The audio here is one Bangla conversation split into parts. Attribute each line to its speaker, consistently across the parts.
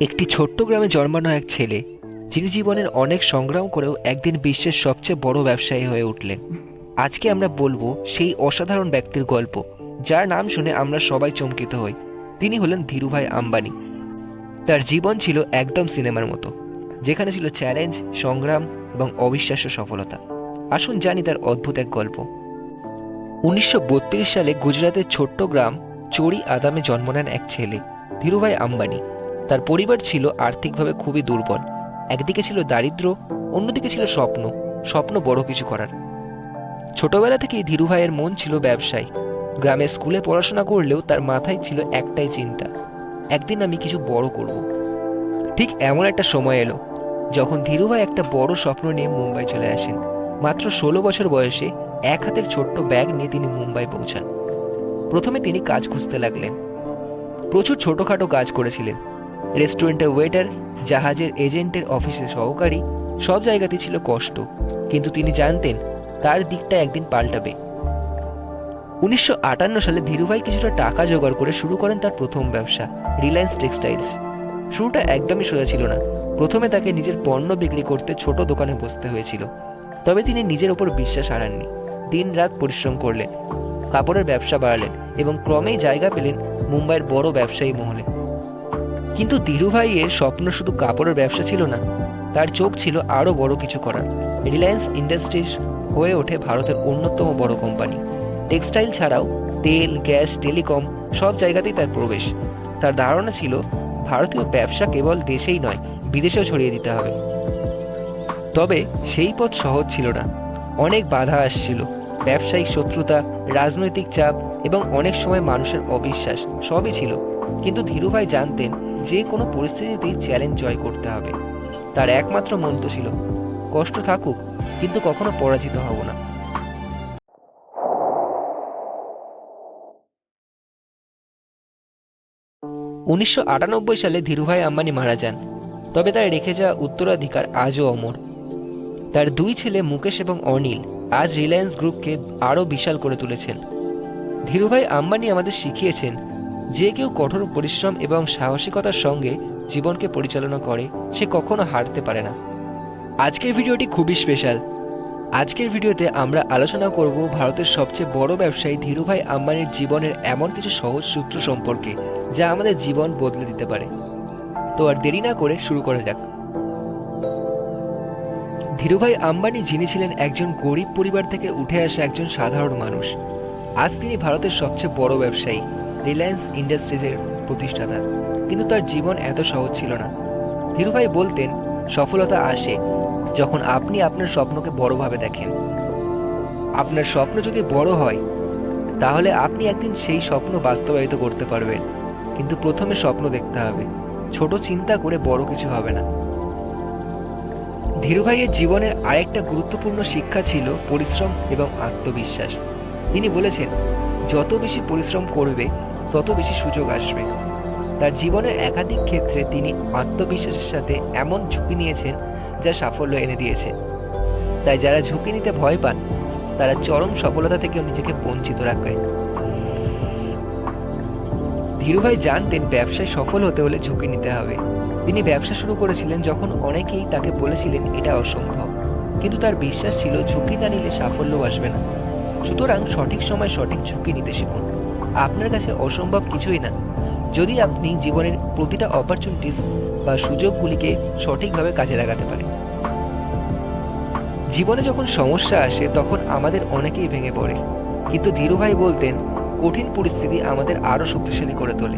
Speaker 1: একটি ছোট্ট গ্রামে জন্মানো এক ছেলে, যিনি জীবনের অনেক সংগ্রাম করেও একদিন বিশ্বের সবচেয়ে বড় ব্যবসায়ী হয়ে উঠলেন। আজকে আমরা বলব সেই অসাধারণ ব্যক্তির গল্প, যার নাম শুনে আমরা সবাই চমকিত হই। তিনি হলেন ধীরুভাই আম্বানি। তার জীবন ছিল একদম সিনেমার মতো, যেখানে ছিল চ্যালেঞ্জ, সংগ্রাম এবং অবিশ্বাস্য সফলতা। আসুন জানি তার অদ্ভুত এক গল্প। উনিশশো বত্রিশ সালে গুজরাতের ছোট্ট গ্রাম চোরি আদামে জন্ম নেন এক ছেলে, ধীরুভাই আম্বানি। তার পরিবার ছিল আর্থিকভাবে খুবই দুর্বল। একদিকে ছিল দারিদ্র্য অন্যদিকে ছিল স্বপ্ন স্বপ্ন বড় কিছু করার। ছোটবেলা থেকেই ধীরুভাইয়ের মন ছিল ব্যবসায়। গ্রামে স্কুলে পড়াশোনা করলেও তার মাথায় ছিল একটাই চিন্তা, একদিন আমি কিছু বড় করব। ঠিক এমন একটা সময় এলো, যখন ধীরুভাই একটা বড় স্বপ্ন নিয়ে মুম্বাই চলে আসেন। মাত্র ষোলো বছর বয়সে এক হাতের ছোট্ট ব্যাগ নিয়ে তিনি মুম্বাই পৌঁছান। প্রথমে তিনি কাজ খুঁজতে লাগলেন। প্রচুর ছোটখাটো কাজ করেছিলেন। রেস্টুরেন্টের ওয়েটার, জাহাজের এজেন্টের অফিসের সহকারী, সব জায়গাতেই ছিল কষ্ট। কিন্তু তিনি জানতেন, তার দিকটা একদিন পাল্টাবে। উনিশশো আটান্ন সালে ধীরুভাই কিছুটা টাকা জোগাড় করে শুরু করেন তার প্রথম ব্যবসা, রিলায়েন্স টেক্সটাইলস। শুরুটা একদমই সোজা ছিল না। প্রথমে তাকে নিজের পণ্য বিক্রি করতে ছোট দোকানে বসতে হয়েছিল। তবে তিনি নিজের ওপর বিশ্বাস হারাননি। দিন রাত পরিশ্রম করলেন, কাপড়ের ব্যবসা বাড়ালেন এবং ক্রমেই জায়গা পেলেন মুম্বাইয়ের বড় ব্যবসায়ী মহলে। কিন্তু ধীরুভাইয়ের স্বপ্ন শুধু কাপড়ের ব্যবসা ছিল না, তার চোখ ছিল আরও বড় কিছু করার। রিলায়েন্স ইন্ডাস্ট্রিজ হয়ে ওঠে ভারতের অন্যতম বড় কোম্পানি। টেক্সটাইল ছাড়াও তেল, গ্যাস, টেলিকম সব জায়গাতেই তার প্রবেশ। তার ধারণা ছিল, ভারতীয় ব্যবসা কেবল দেশেই নয়, বিদেশেও ছড়িয়ে দিতে হবে। তবে সেই পথ সহজ ছিল না। অনেক বাধা আসছিল। ব্যবসায়িক শত্রুতা, রাজনৈতিক চাপ এবং অনেক সময় মানুষের অবিশ্বাস, সবই ছিল। কিন্তু ধীরুভাই জানতেন যে কোনো পরিস্থিতিতেই চ্যালেঞ্জ জয় করতে হবে। তার একমাত্র মন্ত্র ছিল, কষ্ট থাকুক, কিন্তু কখনো পরাজিত হব না। উনিশশো আটানব্বই সালে ধীরুভাই আম্বানি মারা যান, তবে তার রেখে যাওয়া উত্তরাধিকার আজও অমর। তার দুই ছেলে মুকেশ এবং অনিল আজ রিলায়েন্স গ্রুপকে আরও বিশাল করে তুলেছেন। ধীরুভাই আম্বানি আমাদের শিখিয়েছেন যে কেউ কঠোর পরিশ্রম এবং সাহসিকতার সঙ্গে জীবনকে পরিচালনা করে, সে কখনো হারতে পারে না। আজকের ভিডিওটি খুবই স্পেশাল আজকের ভিডিওতে আমরা আলোচনা করব ভারতের সবচেয়ে বড় ব্যবসায়ী ধীরুভাই আম্বানির জীবনের এমন কিছু সহজ সূত্র সম্পর্কে, যা আমাদের জীবন বদলে দিতে পারে। তো আর দেরি না করে শুরু করা যাক। ধীরুভাই আম্বানি যিনি ছিলেন একজন গরিব পরিবার থেকে উঠে আসা একজন সাধারণ মানুষ, আজ তিনি ভারতের সবচেয়ে বড় ব্যবসায়ী। রিলায়েন্স ইন্ডাস্ট্রিজের প্রতিষ্ঠাতা। কিন্তু তার জীবন এত সহজ ছিল না। ধীরুভাই বলতেন, সফলতা আসে যখন আপনি আপনার স্বপ্নকে বড়ভাবে দেখেন। আপনার স্বপ্ন যদি বড় হয়, তাহলে আপনি একদিন সেই স্বপ্ন বাস্তবায়িত করতে পারবেন। কিন্তু প্রথমে স্বপ্ন দেখতে হবে। ছোট চিন্তা করে বড় কিছু হবে না। ধীরুভাইয়ের জীবনের আরেকটা গুরুত্বপূর্ণ শিক্ষা ছিল পরিশ্রম এবং আত্মবিশ্বাস। তিনি বলেছেন, যত বেশি পরিশ্রম করবে তত বেশি সুযোগ আসবে। তার জীবনের একাধিক ক্ষেত্রে তিনি আত্মবিশ্বাসের সাথে এমন ঝুঁকি নিয়েছেন যা সাফল্য এনে দিয়েছে। তাই যারা ঝুঁকি নিতে ভয় পান, তারা চরম সফলতা থেকেও নিজেকে বঞ্চিত রাখবে। ধীরুভাই জানতেন ব্যবসায় সফল হতে হলে ঝুঁকি নিতে হবে। তিনি ব্যবসা শুরু করেছিলেন যখন অনেকেই তাকে বলেছিলেন, এটা অসম্ভব। কিন্তু তার বিশ্বাস ছিল, ঝুঁকি না নিলে সাফল্য আসবে না। সুতরাং সঠিক সময় সঠিক ঝুঁকি নিতে শিখুন। আপনার কাছে অসম্ভব কিছুই না। যদি আপনি জীবনের প্রতিটা অপরচুনিটিস বা সুযোগগুলিকে সঠিকভাবে কাজে লাগাতে পারেন। জীবনে যখন সমস্যা আসে, তখন আমাদের অনেকেই ভেঙে পড়ে। কিন্তু ধীরুভাই বলতেন, কঠিন পরিস্থিতি আমাদের আরও শক্তিশালী করে তোলে।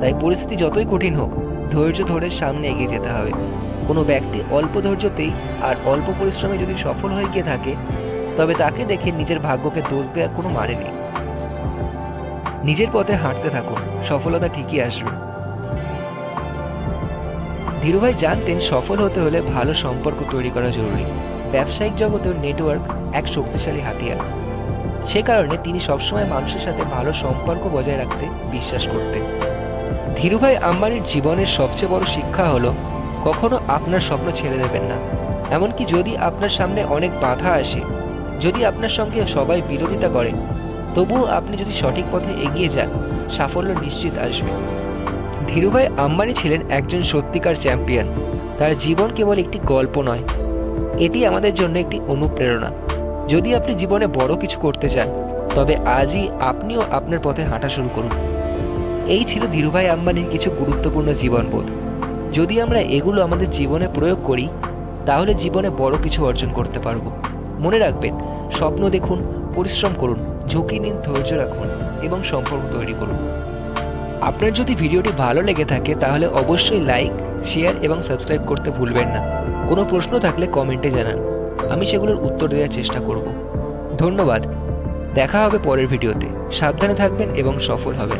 Speaker 1: তাই পরিস্থিতি যতই কঠিন হোক, ধৈর্য ধরে সামনে এগিয়ে যেতে হবে। কোনো ব্যক্তি অল্প ধৈর্যতেই আর অল্প পরিশ্রমে যদি সফল হয়ে গিয়ে থাকে, তবে তাকে দেখে নিজের ভাগ্যকে দোষ দেওয়ার কোনো মানে নেই। নিজের পথে হাঁটতে থাকুন। সফলতা ঠিকই আসবে। ধীরুভাই জানতেন সফল হতে হলে ভালো সম্পর্ক তৈরি করা জরুরি। ব্যবসায়িক জগতেও নেটওয়ার্ক এক শক্তিশালী হাতিয়ার। সে কারণে তিনি সবসময় মানুষের সাথে ভালো সম্পর্ক বজায় রাখতে বিশ্বাস করতেন। ধীরুভাই আম্বানির জীবনের সবচেয়ে বড় শিক্ষা হলো, কখনো আপনার স্বপ্ন ছেড়ে দেবেন না। এমনকি যদি আপনার সামনে অনেক বাধা আসে, যদি আপনার সঙ্গে সবাই বিরোধিতা করে তবুও আপনি যদি সঠিক পথে এগিয়ে যান, সাফল্য নিশ্চিত আসবে। ধীরুভাই আম্বানি ছিলেন একজন সত্যিকার চ্যাম্পিয়ন। তার জীবন কেবল একটি গল্প নয়, এটি আমাদের জন্য একটি অনুপ্রেরণা। যদি আপনি জীবনে বড় কিছু করতে চান, তবে আজই আপনিও আপনার পথে হাঁটা শুরু করুন। এই ছিল ধীরুভাই আম্বানির কিছু গুরুত্বপূর্ণ জীবনবোধ। যদি আমরা এগুলো আমাদের জীবনে প্রয়োগ করি, তাহলে জীবনে বড় কিছু অর্জন করতে পারব। মনে রাখবেন, স্বপ্ন দেখুন পরিশ্রম করুন, ঝুঁকি নিন, ধৈর্য রাখুন এবং সম্পর্ক তৈরি করুন। আপনার যদি ভিডিওটি ভালো লেগে থাকে, তাহলে অবশ্যই লাইক, শেয়ার এবং সাবস্ক্রাইব করতে ভুলবেন না। কোনো প্রশ্ন থাকলে কমেন্টে জানান। আমি সেগুলোর উত্তর দেওয়ার চেষ্টা করব। ধন্যবাদ। দেখা হবে পরের ভিডিওতে। সাবধানে থাকবেন এবং সফল হবেন।